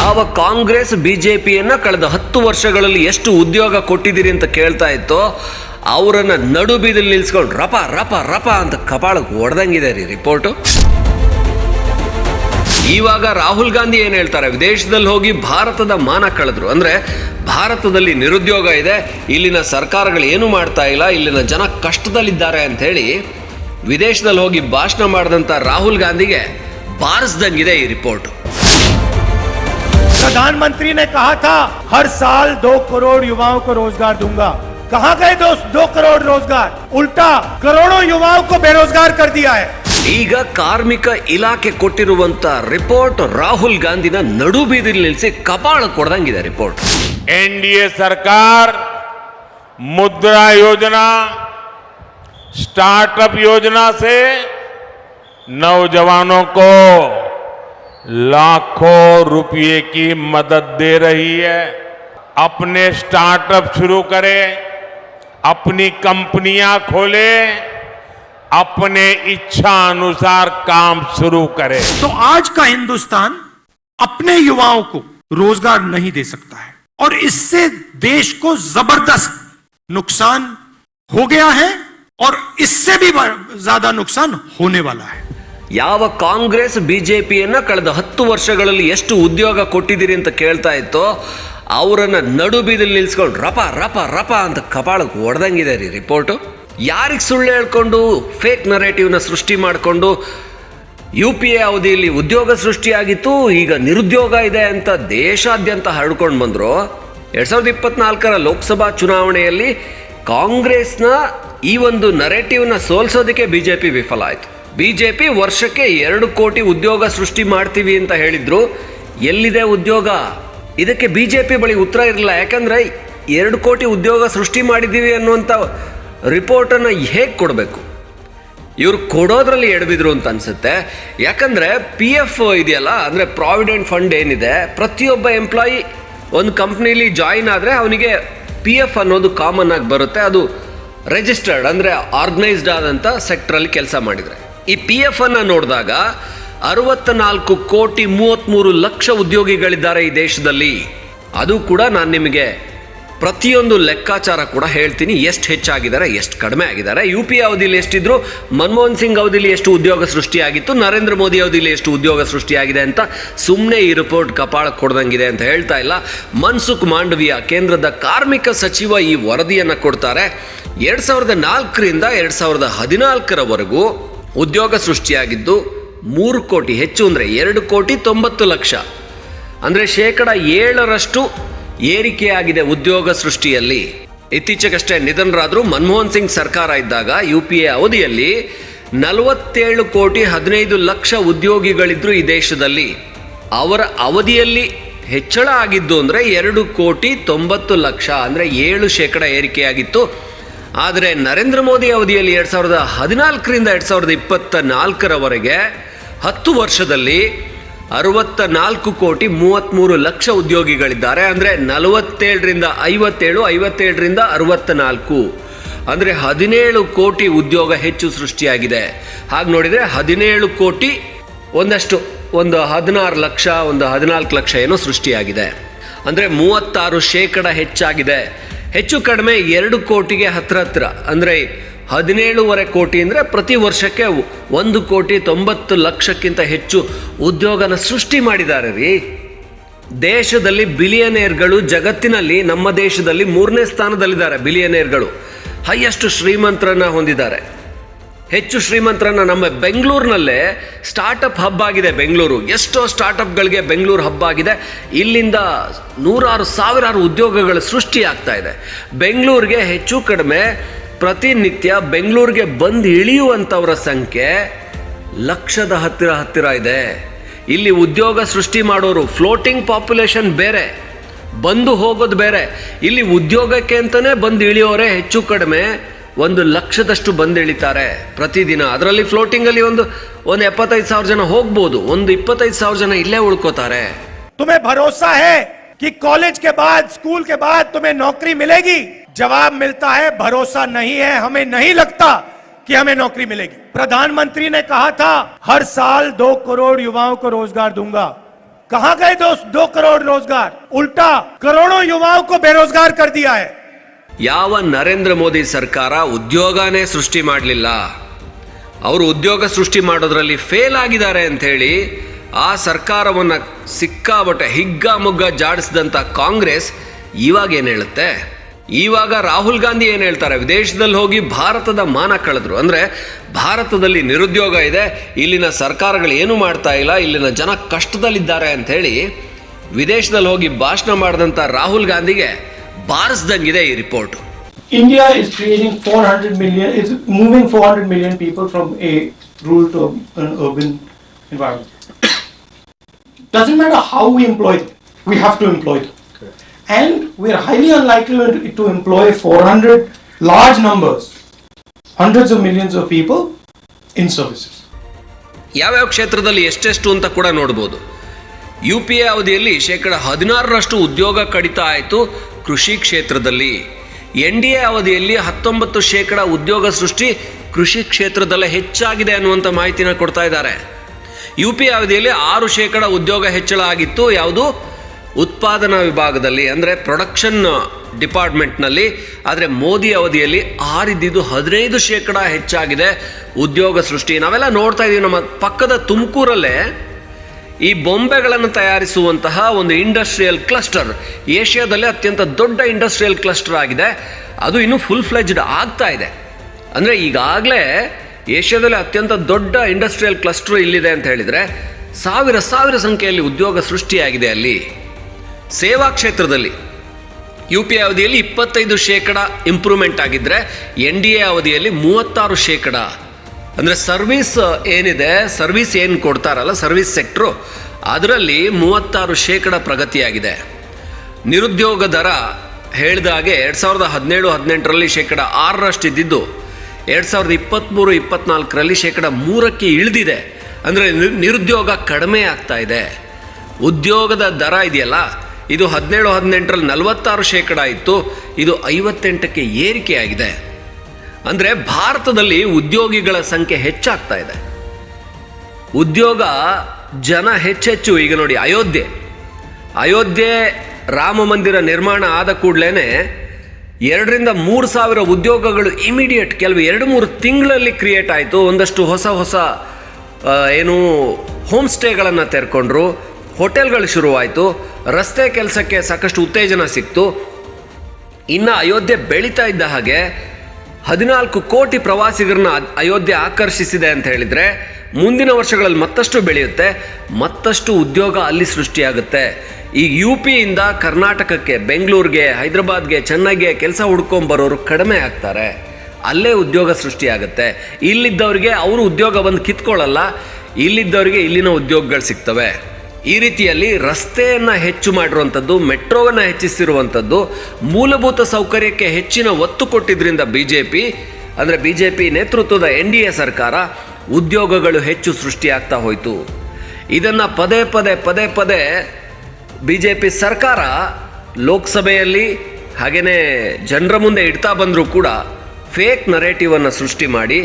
ಯಾವ ಕಾಂಗ್ರೆಸ್, ಬಿಜೆಪಿಯನ್ನ ಕಳೆದ ಹತ್ತು ವರ್ಷಗಳಲ್ಲಿ ಎಷ್ಟು ಉದ್ಯೋಗ ಕೊಟ್ಟಿದ್ದೀರಿ ಅಂತ ಕೇಳ್ತಾ ಇತ್ತೋ, ಅವರನ್ನ ನಡು ಬೀದಲ್ಲಿ ನಿಲ್ಸ್ಕೊಂಡು ರಪ ರಪ ರಪ ಅಂತ ಕಪಾಳಕ್ಕೆ ಹೊಡೆದಂಗಿದೆ ರೀ ರಿಪೋರ್ಟು. ಇವಾಗ ರಾಹುಲ್ ಗಾಂಧಿ ಏನು ಹೇಳ್ತಾರೆ, ವಿದೇಶದಲ್ಲಿ ಹೋಗಿ ಭಾರತದ ಮಾನ ಕಳೆದ್ರು. ಅಂದ್ರೆ ಭಾರತದಲ್ಲಿ ನಿರುದ್ಯೋಗ ಇದೆ, ಇಲ್ಲಿನ ಸರ್ಕಾರಗಳು ಏನು ಮಾಡ್ತಾ ಇಲ್ಲ, ಇಲ್ಲಿನ ಜನ ಕಷ್ಟದಲ್ಲಿದ್ದಾರೆ ಅಂತ ಹೇಳಿ ವಿದೇಶದಲ್ಲಿ ಹೋಗಿ ಭಾಷಣ ಮಾಡಿದಂತ ರಾಹುಲ್ ಗಾಂಧಿಗೆ ಬಾರಿಸ್ದಂಗಿದೆ ಈ ರಿಪೋರ್ಟ್. प्रधानमंत्री ने कहा था हर साल दो करोड़ युवाओं को रोजगार दूंगा कहां गए दो, दो करोड़ रोजगार उल्टा करोड़ों युवाओं को बेरोजगार कर दिया है ಈಗ ಕಾರ್ಮಿಕ ಇಲಾಖೆ ಕೊಟ್ಟಿರುವಂತ ರಿಪೋರ್ಟ್ ರಾಹುಲ್ ಗಾಂಧಿನ ನಡು ಬೀದಿಲಿ ನಿಲ್ಲಿಸಿ ಕಪಾಳ ಕೊಡ್ದಂಗಿದೆ ರಿಪೋರ್ಟ್ एनडीए सरकार मुद्रा योजना स्टार्टअप योजना से नौजवानों को लाखों रुपए की मदद दे रही है। अपने स्टार्टअप शुरू करें, अपनी कंपनियाँ खोले, अपने इच्छा अनुसार काम शुरू करें। तो आज का हिंदुस्तान अपने युवाओं को रोज़गार नहीं दे सकता है और इससे देश को ज़बरदस्त नुकसान हो गया है और इससे भी ज़्यादा नुकसान होने वाला है। ಯಾವ ಕಾಂಗ್ರೆಸ್ ಬಿ ಜೆ ಪಿಯನ್ನು ಕಳೆದ ಹತ್ತು ವರ್ಷಗಳಲ್ಲಿ ಎಷ್ಟು ಉದ್ಯೋಗ ಕೊಟ್ಟಿದ್ದೀರಿ ಅಂತ ಕೇಳ್ತಾ ಇತ್ತೋ, ಅವರನ್ನು ನಡು ಬೀದಲ್ಲಿ ನಿಲ್ಸ್ಕೊಂಡು ರಪ ರಪ ರಪ ಅಂತ ಕಪಾಳಕ್ಕೆ ಹೊಡೆದಂಗಿದೆ ರೀ ರಿಪೋರ್ಟು. ಯಾರಿಗೆ ಸುಳ್ಳು ಹೇಳ್ಕೊಂಡು ಫೇಕ್ ನರೇಟಿವ್ನ ಸೃಷ್ಟಿ ಮಾಡಿಕೊಂಡು ಯು ಪಿ ಎ ಅವಧಿಯಲ್ಲಿ ಉದ್ಯೋಗ ಸೃಷ್ಟಿಯಾಗಿತ್ತು, ಈಗ ನಿರುದ್ಯೋಗ ಇದೆ ಅಂತ ದೇಶಾದ್ಯಂತ ಹರಡ್ಕೊಂಡು ಬಂದರು. ಎರಡ್ ಸಾವಿರದ ಇಪ್ಪತ್ನಾಲ್ಕರ ಲೋಕಸಭಾ ಚುನಾವಣೆಯಲ್ಲಿ ಕಾಂಗ್ರೆಸ್ನ ಈ ಒಂದು ನರೇಟಿವ್ನ ಸೋಲ್ಸೋದಕ್ಕೆ ಪಿ ವಿಫಲ ಆಯಿತು. ಬಿಜೆಪಿ ವರ್ಷಕ್ಕೆ ಎರಡು ಕೋಟಿ ಉದ್ಯೋಗ ಸೃಷ್ಟಿ ಮಾಡ್ತೀವಿ ಅಂತ ಹೇಳಿದ್ರು. ಎಲ್ಲಿದೆ ಉದ್ಯೋಗ? ಇದಕ್ಕೆ ಬಿಜೆಪಿ ಬಳಿ ಉತ್ತರ ಇರಲಿಲ್ಲ. ಯಾಕಂದ್ರೆ ಎರಡು ಕೋಟಿ ಉದ್ಯೋಗ ಸೃಷ್ಟಿ ಮಾಡಿದ್ದೀವಿ ಅನ್ನುವಂಥ ರಿಪೋರ್ಟನ್ನು ಹೇಗೆ ಕೊಡಬೇಕು? ಇವ್ರು ಕೊಡೋದ್ರಲ್ಲಿ ಎಡಬಿದ್ರು ಅಂತ ಅನ್ಸುತ್ತೆ. ಯಾಕಂದ್ರೆ ಪಿ ಎಫ್ ಇದೆಯಲ್ಲ, ಅಂದ್ರೆ ಪ್ರಾವಿಡೆಂಟ್ ಫಂಡ್ ಏನಿದೆ, ಪ್ರತಿಯೊಬ್ಬ ಎಂಪ್ಲಾಯಿ ಒಂದು ಕಂಪ್ನಿಲಿ ಜಾಯಿನ್ ಆದರೆ ಅವನಿಗೆ ಪಿ ಎಫ್ ಅನ್ನೋದು ಕಾಮನ್ ಆಗಿ ಬರುತ್ತೆ. ಅದು ರಿಜಿಸ್ಟರ್ಡ್ ಅಂದ್ರೆ ಆರ್ಗನೈಸ್ಡ್ ಆದಂಥ ಸೆಕ್ಟ್ರಲ್ಲಿ ಕೆಲಸ ಮಾಡಿದ್ರೆ. ಈ ಪಿ ಎಫ್ ಅನ್ನ ನೋಡಿದಾಗ ಅರವತ್ತ ನಾಲ್ಕು ಕೋಟಿ ಮೂವತ್ತ್ಮೂರು ಲಕ್ಷ ಉದ್ಯೋಗಿಗಳಿದ್ದಾರೆ ಈ ದೇಶದಲ್ಲಿ. ಅದು ಕೂಡ ನಾನು ನಿಮಗೆ ಪ್ರತಿಯೊಂದು ಲೆಕ್ಕಾಚಾರ ಕೂಡ ಹೇಳ್ತೀನಿ. ಎಷ್ಟು ಹೆಚ್ಚಾಗಿದ್ದಾರೆ, ಎಷ್ಟು ಕಡಿಮೆ ಆಗಿದ್ದಾರೆ. ಯು ಪಿ ಅವಧಿಯಲ್ಲಿ ಎಷ್ಟಿದ್ರು, ಮನಮೋಹನ್ ಸಿಂಗ್ ಅವಧಿಯಲ್ಲಿ ಎಷ್ಟು ಉದ್ಯೋಗ ಸೃಷ್ಟಿಯಾಗಿತ್ತು, ನರೇಂದ್ರ ಮೋದಿ ಅವಧಿಯಲ್ಲಿ ಎಷ್ಟು ಉದ್ಯೋಗ ಸೃಷ್ಟಿಯಾಗಿದೆ ಅಂತ ಸುಮ್ಮನೆ ಈ ರಿಪೋರ್ಟ್ ಕಪಾಳಕ್ಕೆ ಕೊಡ್ದಂಗಿದೆ ಅಂತ ಹೇಳ್ತಾ ಇಲ್ಲ. ಮನ್ಸುಖ್ ಮಾಂಡವಿಯ ಕೇಂದ್ರದ ಕಾರ್ಮಿಕ ಸಚಿವ ಈ ವರದಿಯನ್ನು ಕೊಡ್ತಾರೆ. ಎರಡು ಸಾವಿರದ ನಾಲ್ಕರಿಂದ ಎರಡು ಸಾವಿರದ ಹದಿನಾಲ್ಕರವರೆಗೂ ಉದ್ಯೋಗ ಸೃಷ್ಟಿಯಾಗಿದ್ದು ಮೂರು ಕೋಟಿ, ಹೆಚ್ಚು ಅಂದರೆ ಎರಡು ಕೋಟಿ ತೊಂಬತ್ತು ಲಕ್ಷ. ಅಂದರೆ ಶೇಕಡ ಏಳರಷ್ಟು ಏರಿಕೆಯಾಗಿದೆ ಉದ್ಯೋಗ ಸೃಷ್ಟಿಯಲ್ಲಿ. ಇತ್ತೀಚೆಗಷ್ಟೇ ನಿಧನರಾದರೂ ಮನಮೋಹನ್ ಸಿಂಗ್ ಸರ್ಕಾರ ಇದ್ದಾಗ ಯು ಪಿ ಎ ಅವಧಿಯಲ್ಲಿ ನಲವತ್ತೇಳು ಕೋಟಿ ಹದಿನೈದು ಲಕ್ಷ ಉದ್ಯೋಗಿಗಳಿದ್ರು ಈ ದೇಶದಲ್ಲಿ. ಅವರ ಅವಧಿಯಲ್ಲಿ ಹೆಚ್ಚಳ ಆಗಿದ್ದು ಅಂದರೆ ಎರಡು ಕೋಟಿ ತೊಂಬತ್ತು ಲಕ್ಷ, ಅಂದರೆ ಏಳು ಶೇಕಡ ಏರಿಕೆಯಾಗಿತ್ತು. ಆದರೆ ನರೇಂದ್ರ ಮೋದಿ ಅವಧಿಯಲ್ಲಿ ಎರಡು ಸಾವಿರದ ಹದಿನಾಲ್ಕರಿಂದ ಎರಡು ಸಾವಿರದ ಇಪ್ಪತ್ತ ನಾಲ್ಕರವರೆಗೆ ಹತ್ತು ವರ್ಷದಲ್ಲಿ ಅರವತ್ತ ನಾಲ್ಕು ಕೋಟಿ ಮೂವತ್ತ್ಮೂರು ಲಕ್ಷ ಉದ್ಯೋಗಿಗಳಿದ್ದಾರೆ. ಅಂದರೆ ನಲವತ್ತೇಳರಿಂದ ಐವತ್ತೇಳು, ಐವತ್ತೇಳರಿಂದ ಅರವತ್ತ ನಾಲ್ಕು ಅಂದರೆ ಹದಿನೇಳು ಕೋಟಿ ಉದ್ಯೋಗ ಹೆಚ್ಚು ಸೃಷ್ಟಿಯಾಗಿದೆ. ಹಾಗೆ ನೋಡಿದರೆ ಹದಿನೇಳು ಕೋಟಿ ಒಂದಷ್ಟು, ಒಂದು ಹದಿನಾರು ಲಕ್ಷ, ಒಂದು ಹದಿನಾಲ್ಕು ಲಕ್ಷ ಏನೋ ಸೃಷ್ಟಿಯಾಗಿದೆ. ಅಂದರೆ ಮೂವತ್ತಾರು ಶೇಕಡ ಹೆಚ್ಚಾಗಿದೆ. ಹೆಚ್ಚು ಕಡಿಮೆ ಎರಡು ಕೋಟಿಗೆ ಹತ್ರ ಹತ್ರ. ಅಂದರೆ ಹದಿನೇಳುವರೆ ಕೋಟಿ ಅಂದರೆ ಪ್ರತಿ ವರ್ಷಕ್ಕೆ ಒಂದು ಕೋಟಿ ತೊಂಬತ್ತು ಲಕ್ಷಕ್ಕಿಂತ ಹೆಚ್ಚು ಉದ್ಯೋಗನ ಸೃಷ್ಟಿ ಮಾಡಿದ್ದಾರೆ ರೀ. ದೇಶದಲ್ಲಿ ಬಿಲಿಯನೇರ್ಗಳು ಜಗತ್ತಿನಲ್ಲಿ ನಮ್ಮ ದೇಶದಲ್ಲಿ ಮೂರನೇ ಸ್ಥಾನದಲ್ಲಿದ್ದಾರೆ ಬಿಲಿಯನೇರ್ಗಳು ಹೈಯೆಸ್ಟ್ ಶ್ರೀಮಂತರನ್ನು ಹೊಂದಿದ್ದಾರೆ. ಹೆಚ್ಚು ಶ್ರೀಮಂತರನ್ನ ನಮ್ಮ ಬೆಂಗಳೂರಿನಲ್ಲೇ ಸ್ಟಾರ್ಟಪ್ ಹಬ್ ಆಗಿದೆ ಬೆಂಗಳೂರು. ಎಷ್ಟೋ ಸ್ಟಾರ್ಟಪ್ಗಳಿಗೆ ಬೆಂಗಳೂರು ಹಬ್ ಆಗಿದೆ. ಇಲ್ಲಿಂದ ನೂರಾರು ಸಾವಿರಾರು ಉದ್ಯೋಗಗಳು ಸೃಷ್ಟಿಯಾಗ್ತಾ ಇದೆ. ಬೆಂಗಳೂರಿಗೆ ಹೆಚ್ಚು ಕಡಿಮೆ ಪ್ರತಿನಿತ್ಯ ಬೆಂಗಳೂರಿಗೆ ಬಂದು ಇಳಿಯುವಂಥವರ ಸಂಖ್ಯೆ ಲಕ್ಷದ ಹತ್ತಿರ ಹತ್ತಿರ ಇದೆ. ಇಲ್ಲಿ ಉದ್ಯೋಗ ಸೃಷ್ಟಿ ಮಾಡೋರು ಫ್ಲೋಟಿಂಗ್ ಪಾಪ್ಯುಲೇಷನ್ ಬೇರೆ, ಬಂದು ಹೋಗೋದು ಬೇರೆ. ಇಲ್ಲಿ ಉದ್ಯೋಗಕ್ಕೆ ಅಂತಲೇ ಬಂದು ಇಳಿಯೋರೆ ಹೆಚ್ಚು ಕಡಿಮೆ ಒಂದು ಲಕ್ಷದಷ್ಟು ಬಂದು ಇಳಿತಾರೆ ಪ್ರತಿದಿನ ಅದರಲ್ಲಿ ಫ್ಲೋಟಿಂಗಲ್ಲಿ ಒಂದು ಒಂದು ಎಪ್ಪತ್ತೈದು ಸಾವಿರ ಜನ ಹೋಗ್ಬೋದು ಒಂದು ಇಪ್ಪತ್ತೈದು ಸಾವಿರ ಜನ ಇಲ್ಲೇ ಉಳ್ಕೋತಾರೆ तुम्हें भरोसा है कि कॉलेज के बाद स्कूल के बाद तुम्हें नौकरी मिलेगी जवाब मिलता है भरोसा नहीं है हमें नहीं लगता कि हमें नौकरी मिलेगी प्रधानमंत्री ने कहा था हर साल दो करोड़ युवाओं को रोजगार दूंगा कहां गए दो दो करोड़ रोजगार उल्टा करोड़ों युवाओं को बेरोजगार कर दिया है ಯಾವ ನರೇಂದ್ರ ಮೋದಿ ಸರ್ಕಾರ ಉದ್ಯೋಗನೇ ಸೃಷ್ಟಿ ಮಾಡಲಿಲ್ಲ? ಅವರು ಉದ್ಯೋಗ ಸೃಷ್ಟಿ ಮಾಡೋದ್ರಲ್ಲಿ ಫೇಲ್ ಆಗಿದ್ದಾರೆ ಅಂಥೇಳಿ ಆ ಸರ್ಕಾರವನ್ನು ಸಿಕ್ಕಾಬಟ್ಟೆ ಹಿಗ್ಗಾಮುಗ್ಗ ಜಾಡಿಸಿದಂಥ ಕಾಂಗ್ರೆಸ್ ಇವಾಗ ಏನು ಹೇಳುತ್ತೆ? ಇವಾಗ ರಾಹುಲ್ ಗಾಂಧಿ ಏನು ಹೇಳ್ತಾರೆ? ವಿದೇಶದಲ್ಲಿ ಹೋಗಿ ಭಾರತದ ಮಾನ ಕಳೆದ್ರು. ಅಂದರೆ ಭಾರತದಲ್ಲಿ ನಿರುದ್ಯೋಗ ಇದೆ, ಇಲ್ಲಿನ ಸರ್ಕಾರಗಳು ಏನು ಮಾಡ್ತಾ ಇಲ್ಲ, ಇಲ್ಲಿನ ಜನ ಕಷ್ಟದಲ್ಲಿದ್ದಾರೆ ಅಂಥೇಳಿ ವಿದೇಶದಲ್ಲಿ ಹೋಗಿ ಭಾಷಣ ಮಾಡಿದಂಥ ರಾಹುಲ್ ಗಾಂಧಿಗೆ ಬಾರಿಸ್ದಂಗಿದೆ ಈ report. India is creating four hundred million is moving four hundred million people from rural to urban environment doesn't matter how we employ we have to employ and we are highly unlikely to employ four hundred large numbers hundreds of millions of people in services ಯಾವ ಯಾವ ಕ್ಷೇತ್ರದಲ್ಲಿ ಎಷ್ಟೆಷ್ಟು ಅಂತ ಕೂಡ ನೋಡಬಹುದು UPA ಅವಧಿಯಲ್ಲಿ ಶೇಕಡ ಹದಿನಾರರಷ್ಟು ಉದ್ಯೋಗ ಕಡಿತ ಆಯಿತು. ಕೃಷಿ ಕ್ಷೇತ್ರದಲ್ಲಿ ಎನ್ ಡಿ ಎ ಅವಧಿಯಲ್ಲಿ ಹತ್ತೊಂಬತ್ತು ಶೇಕಡ ಉದ್ಯೋಗ ಸೃಷ್ಟಿ ಕೃಷಿ ಕ್ಷೇತ್ರದಲ್ಲೇ ಹೆಚ್ಚಾಗಿದೆ ಅನ್ನುವಂಥ ಮಾಹಿತಿನ ಕೊಡ್ತಾ ಇದ್ದಾರೆ. ಯು ಪಿ ಅವಧಿಯಲ್ಲಿ ಆರು ಶೇಕಡ ಉದ್ಯೋಗ ಹೆಚ್ಚಳ ಆಗಿತ್ತು. ಯಾವುದು? ಉತ್ಪಾದನಾ ವಿಭಾಗದಲ್ಲಿ, ಅಂದರೆ ಪ್ರೊಡಕ್ಷನ್ ಡಿಪಾರ್ಟ್ಮೆಂಟ್ನಲ್ಲಿ ಆದರೆ ಮೋದಿ ಅವಧಿಯಲ್ಲಿ ಆರಿದ್ದಿದ್ದು ಹದಿನೈದು ಶೇಕಡ ಹೆಚ್ಚಾಗಿದೆ ಉದ್ಯೋಗ ಸೃಷ್ಟಿ. ನಾವೆಲ್ಲ ನೋಡ್ತಾ ಇದ್ದೀವಿ ನಮ್ಮ ಪಕ್ಕದ ತುಮಕೂರಲ್ಲೇ ಈ ಬೊಂಬೆಗಳನ್ನು ತಯಾರಿಸುವಂತಹ ಒಂದು ಇಂಡಸ್ಟ್ರಿಯಲ್ ಕ್ಲಸ್ಟರ್ ಏಷ್ಯಾದಲ್ಲೇ ಅತ್ಯಂತ ದೊಡ್ಡ ಇಂಡಸ್ಟ್ರಿಯಲ್ ಕ್ಲಸ್ಟರ್ ಆಗಿದೆ. ಅದು ಇನ್ನೂ ಫುಲ್ ಫ್ಲೆಜ್ಡ್ ಆಗ್ತಾ ಇದೆ. ಅಂದರೆ ಈಗಾಗಲೇ ಏಷ್ಯಾದಲ್ಲಿ ಅತ್ಯಂತ ದೊಡ್ಡ ಇಂಡಸ್ಟ್ರಿಯಲ್ ಕ್ಲಸ್ಟರ್ ಇಲ್ಲಿದೆ ಅಂತ ಹೇಳಿದರೆ, ಸಾವಿರ ಸಾವಿರ ಸಂಖ್ಯೆಯಲ್ಲಿ ಉದ್ಯೋಗ ಸೃಷ್ಟಿಯಾಗಿದೆ ಅಲ್ಲಿ. ಸೇವಾ ಕ್ಷೇತ್ರದಲ್ಲಿ ಯು ಪಿ ಅವಧಿಯಲ್ಲಿ ಇಪ್ಪತ್ತೈದು ಶೇಕಡ ಇಂಪ್ರೂವ್ಮೆಂಟ್ ಆಗಿದ್ದರೆ ಎನ್ ಡಿ ಎ ಅವಧಿಯಲ್ಲಿ ಮೂವತ್ತಾರು ಶೇಕಡ ಅಂದರೆ ಸರ್ವಿಸ್ ಏನಿದೆ, ಸರ್ವಿಸ್ ಏನು ಕೊಡ್ತಾರಲ್ಲ, ಸರ್ವಿಸ್ ಸೆಕ್ಟ್ರು, ಅದರಲ್ಲಿ ಮೂವತ್ತಾರು ಶೇಕಡ ಪ್ರಗತಿಯಾಗಿದೆ. ನಿರುದ್ಯೋಗ ದರ ಹೇಳಿದ ಹಾಗೆ ಎರಡು ಸಾವಿರದ ಹದಿನೇಳು, ಹದಿನೆಂಟರಲ್ಲಿ ಶೇಕಡ ಆರರಷ್ಟು ಇದ್ದಿದ್ದು, ಎರಡು ಸಾವಿರದ ಇಪ್ಪತ್ತ್ಮೂರು ಇಪ್ಪತ್ನಾಲ್ಕರಲ್ಲಿ ಶೇಕಡ ಮೂರಕ್ಕೆ ಇಳಿದಿದೆ. ಅಂದರೆ ನಿರುದ್ಯೋಗ ಕಡಿಮೆ ಆಗ್ತಾ ಇದೆ. ಉದ್ಯೋಗದ ದರ ಇದೆಯಲ್ಲ, ಇದು ಹದಿನೇಳು, ಹದಿನೆಂಟರಲ್ಲಿ ನಲವತ್ತಾರು ಶೇಕಡ ಇತ್ತು, ಇದು ಐವತ್ತೆಂಟಕ್ಕೆ ಏರಿಕೆಯಾಗಿದೆ. ಅಂದರೆ ಭಾರತದಲ್ಲಿ ಉದ್ಯೋಗಿಗಳ ಸಂಖ್ಯೆ ಹೆಚ್ಚಾಗ್ತಾ ಇದೆ. ಉದ್ಯೋಗ ಜನ ಹೆಚ್ಚೆಚ್ಚು, ಈಗ ನೋಡಿ ಅಯೋಧ್ಯೆ. ಅಯೋಧ್ಯೆ ರಾಮ ಮಂದಿರ ನಿರ್ಮಾಣ ಆದ ಕೂಡಲೇ ಎರಡರಿಂದ ಮೂರು ಸಾವಿರ ಉದ್ಯೋಗಗಳು ಇಮಿಡಿಯೇಟ್ ಕೆಲವು ಎರಡು ಮೂರು ತಿಂಗಳಲ್ಲಿ ಕ್ರಿಯೇಟ್ ಆಯಿತು. ಒಂದಷ್ಟು ಹೊಸ ಹೊಸ ಏನು ಹೋಮ್ ಸ್ಟೇಗಳನ್ನು ತೆರ್ಕೊಂಡ್ರು. ಹೋಟೆಲ್ಗಳು ಶುರುವಾಯಿತು. ರಸ್ತೆ ಕೆಲಸಕ್ಕೆ ಸಾಕಷ್ಟು ಉತ್ತೇಜನ ಸಿಕ್ತು. ಇನ್ನು ಅಯೋಧ್ಯೆ ಬೆಳೀತಾ ಇದ್ದ ಹಾಗೆ ಹದಿನಾಲ್ಕು ಕೋಟಿ ಪ್ರವಾಸಿಗರನ್ನ ಅಯೋಧ್ಯೆ ಆಕರ್ಷಿಸಿದೆ ಅಂತ ಹೇಳಿದರೆ ಮುಂದಿನ ವರ್ಷಗಳಲ್ಲಿ ಮತ್ತಷ್ಟು ಬೆಳೆಯುತ್ತೆ, ಮತ್ತಷ್ಟು ಉದ್ಯೋಗ ಅಲ್ಲಿ ಸೃಷ್ಟಿಯಾಗುತ್ತೆ. ಈ ಯು ಪಿಯಿಂದ ಕರ್ನಾಟಕಕ್ಕೆ, ಬೆಂಗಳೂರಿಗೆ, ಹೈದರಾಬಾದ್ಗೆ, ಚೆನ್ನೈಗೆ ಕೆಲಸ ಹುಡ್ಕೊಂಬರೋರು ಕಡಿಮೆ ಆಗ್ತಾರೆ. ಅಲ್ಲೇ ಉದ್ಯೋಗ ಸೃಷ್ಟಿಯಾಗುತ್ತೆ. ಇಲ್ಲಿದ್ದವರಿಗೆ ಅವರು ಉದ್ಯೋಗ ಬಂದು ಕಿತ್ಕೊಳ್ಳಲ್ಲ, ಇಲ್ಲಿದ್ದವರಿಗೆ ಇಲ್ಲಿನ ಉದ್ಯೋಗಗಳು ಸಿಗ್ತವೆ. ಈ ರೀತಿಯಲ್ಲಿ ರಸ್ತೆಯನ್ನು ಹೆಚ್ಚು ಮಾಡಿರುವಂಥದ್ದು ಮೆಟ್ರೋವನ್ನು ಹೆಚ್ಚಿಸಿರುವಂಥದ್ದು ಮೂಲಭೂತ ಸೌಕರ್ಯಕ್ಕೆ ಹೆಚ್ಚಿನ ಒತ್ತು ಕೊಟ್ಟಿದ್ದರಿಂದ ಬಿ ಜೆ ಪಿ ಅಂದರೆ ಬಿ ಜೆ ಪಿ ನೇತೃತ್ವದ ಎನ್ ಡಿ ಎ ಸರ್ಕಾರ ಉದ್ಯೋಗಗಳು ಹೆಚ್ಚು ಸೃಷ್ಟಿಯಾಗ್ತಾ ಹೋಯಿತು. ಇದನ್ನು ಪದೇ ಪದೇ ಪದೇ ಪದೇ ಬಿ ಜೆ ಪಿ ಸರ್ಕಾರ ಲೋಕಸಭೆಯಲ್ಲಿ ಹಾಗೆಯೇ ಜನರ ಮುಂದೆ ಇಡ್ತಾ ಬಂದರೂ ಕೂಡ ಫೇಕ್ ನರೇಟಿವನ್ನು ಸೃಷ್ಟಿ ಮಾಡಿ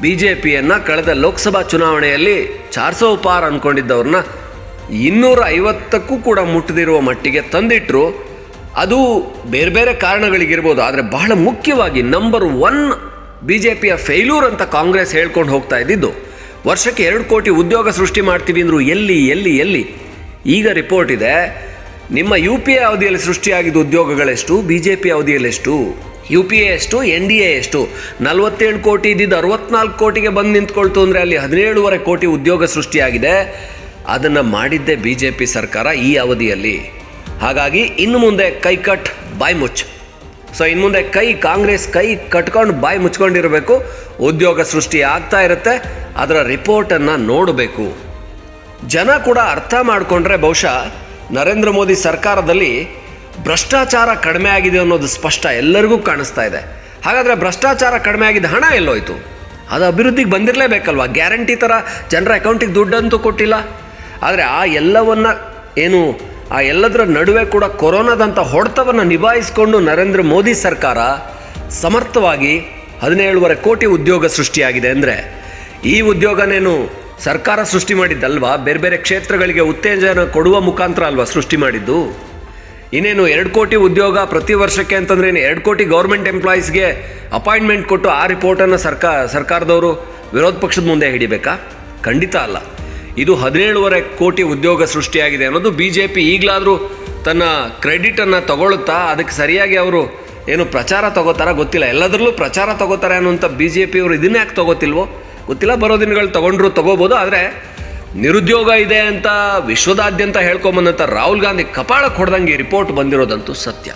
ಬಿ ಜೆ ಪಿಯನ್ನು ಕಳೆದ ಲೋಕಸಭಾ ಚುನಾವಣೆಯಲ್ಲಿ ಚಾರ್ಸೋ ಪಾರ್ ಅಂದ್ಕೊಂಡಿದ್ದವ್ರನ್ನ ಇನ್ನೂರ ಐವತ್ತಕ್ಕೂ ಕೂಡ ಮುಟ್ಟದಿರುವ ಮಟ್ಟಿಗೆ ತಂದಿಟ್ಟರು ಅದು ಬೇರೆ ಬೇರೆ ಕಾರಣಗಳಿಗಿರ್ಬೋದು, ಆದರೆ ಬಹಳ ಮುಖ್ಯವಾಗಿ ನಂಬರ್ ಒನ್ ಬಿ ಜೆ ಪಿಯ ಫೇಲ್ಯೂರ್ ಅಂತ ಕಾಂಗ್ರೆಸ್ ಹೇಳ್ಕೊಂಡು ಹೋಗ್ತಾ ಇದ್ದಿದ್ದು. ವರ್ಷಕ್ಕೆ ಎರಡು ಕೋಟಿ ಉದ್ಯೋಗ ಸೃಷ್ಟಿ ಮಾಡ್ತೀವಿ ಅಂದರು ಎಲ್ಲಿ ಎಲ್ಲಿ ಎಲ್ಲಿ? ಈಗ ರಿಪೋರ್ಟ್ ಇದೆ, ನಿಮ್ಮ ಯು ಪಿ ಎ ಅವಧಿಯಲ್ಲಿ ಸೃಷ್ಟಿಯಾಗಿದ್ದ ಉದ್ಯೋಗಗಳೆಷ್ಟು? ಬಿ ಜೆ ಪಿ ಅವಧಿಯಲ್ಲೆಷ್ಟು? ಯು ಪಿ ಎ ಎಷ್ಟು? ಎನ್ ಡಿ ಎ ಎಷ್ಟು? ನಲವತ್ತೇಳು ಕೋಟಿ ಇದ್ದಿದ್ದು ಅರವತ್ನಾಲ್ಕು ಕೋಟಿಗೆ ಬಂದು ನಿಂತ್ಕೊಳ್ತು ಅಂದರೆ ಅಲ್ಲಿ ಹದಿನೇಳುವರೆ ಕೋಟಿ ಉದ್ಯೋಗ ಸೃಷ್ಟಿಯಾಗಿದೆ. ಅದನ್ನು ಮಾಡಿದ್ದೇ ಬಿ ಜೆ ಪಿ ಸರ್ಕಾರ ಈ ಅವಧಿಯಲ್ಲಿ. ಹಾಗಾಗಿ ಇನ್ನು ಮುಂದೆ ಕೈ ಕಟ್, ಬಾಯ್ ಮುಚ್ಚ್. ಸೊ ಇನ್ನು ಮುಂದೆ ಕೈ ಕಾಂಗ್ರೆಸ್ ಕೈ ಕಟ್ಕೊಂಡು ಬಾಯ್ ಮುಚ್ಕೊಂಡಿರಬೇಕು. ಉದ್ಯೋಗ ಸೃಷ್ಟಿ ಆಗ್ತಾ ಇರುತ್ತೆ. ಅದರ ರಿಪೋರ್ಟನ್ನು ನೋಡಬೇಕು. ಜನ ಕೂಡ ಅರ್ಥ ಮಾಡಿಕೊಂಡ್ರೆ ಬಹುಶಃ ನರೇಂದ್ರ ಮೋದಿ ಸರ್ಕಾರದಲ್ಲಿ ಭ್ರಷ್ಟಾಚಾರ ಕಡಿಮೆ ಆಗಿದೆ ಅನ್ನೋದು ಸ್ಪಷ್ಟ ಎಲ್ಲರಿಗೂ ಕಾಣಿಸ್ತಾ ಇದೆ. ಹಾಗಾದರೆ ಭ್ರಷ್ಟಾಚಾರ ಕಡಿಮೆ ಆಗಿದ್ದ ಹಣ ಎಲ್ಲೋಯ್ತು? ಅದು ಅಭಿವೃದ್ಧಿಗೆ ಬಂದಿರಲೇಬೇಕಲ್ವಾ? ಗ್ಯಾರಂಟಿ ಥರ ಜನರ ಅಕೌಂಟಿಗೆ ದುಡ್ಡಂತೂ ಕೊಟ್ಟಿಲ್ಲ. ಆದರೆ ಆ ಎಲ್ಲವನ್ನ ಏನು, ಆ ಎಲ್ಲದರ ನಡುವೆ ಕೂಡ ಕೊರೋನಾದಂಥ ಹೊಡೆತವನ್ನು ನಿಭಾಯಿಸಿಕೊಂಡು ನರೇಂದ್ರ ಮೋದಿ ಸರ್ಕಾರ ಸಮರ್ಥವಾಗಿ ಹದಿನೇಳುವರೆ ಕೋಟಿ ಉದ್ಯೋಗ ಸೃಷ್ಟಿಯಾಗಿದೆ ಅಂದರೆ ಈ ಉದ್ಯೋಗನೇನು ಸರ್ಕಾರ ಸೃಷ್ಟಿ ಮಾಡಿದ್ದಲ್ವಾ? ಬೇರೆ ಬೇರೆ ಕ್ಷೇತ್ರಗಳಿಗೆ ಉತ್ತೇಜನ ಕೊಡುವ ಮುಖಾಂತರ ಅಲ್ವಾ ಸೃಷ್ಟಿ ಮಾಡಿದ್ದು? ಇನ್ನೇನು ಎರಡು ಕೋಟಿ ಉದ್ಯೋಗ ಪ್ರತಿ ವರ್ಷಕ್ಕೆ ಅಂತಂದ್ರೆ ಏನು ಎರಡು ಕೋಟಿ ಗೌರ್ಮೆಂಟ್ ಎಂಪ್ಲಾಯೀಸ್ಗೆ ಅಪಾಯಿಂಟ್ಮೆಂಟ್ ಕೊಟ್ಟು ಆ ರಿಪೋರ್ಟನ್ನು ಸರ್ಕಾರ ಸರ್ಕಾರದವರು ವಿರೋಧ ಪಕ್ಷದ ಮುಂದೆ ಹಿಡಿಬೇಕಾ? ಖಂಡಿತ ಅಲ್ಲ. ಇದು ಹದಿನೇಳುವರೆ ಕೋಟಿ ಉದ್ಯೋಗ ಸೃಷ್ಟಿಯಾಗಿದೆ ಅನ್ನೋದು ಬಿ ಜೆ ಪಿ ಈಗಲಾದರೂ ತನ್ನ ಕ್ರೆಡಿಟನ್ನು ತಗೊಳ್ಳುತ್ತಾ ಅದಕ್ಕೆ ಸರಿಯಾಗಿ ಅವರು ಏನು ಪ್ರಚಾರ ತಗೋತಾರ ಗೊತ್ತಿಲ್ಲ. ಎಲ್ಲದರಲ್ಲೂ ಪ್ರಚಾರ ತಗೋತಾರೆ ಅನ್ನುವಂಥ ಬಿ ಜೆ ಪಿಯವರು ಇದನ್ನ ಯಾಕೆ ತಗೋತಿಲ್ವೋ? ಗೊತ್ತಿಲ್ಲ, ಬರೋ ದಿನಗಳು ತಗೊಂಡ್ರು ತಗೋಬೋದು, ಆದರೆ ನಿರುದ್ಯೋಗ ಇದೆ ಅಂತ ವಿಶ್ವದಾದ್ಯಂತ ಹೇಳ್ಕೊಂಬಂದಂಥ ರಾಹುಲ್ ಗಾಂಧಿ ಕಪಾಳಕ್ಕೆ ಹೊಡೆದಂಗೆ ರಿಪೋರ್ಟ್ ಬಂದಿರೋದಂತೂ ಸತ್ಯ.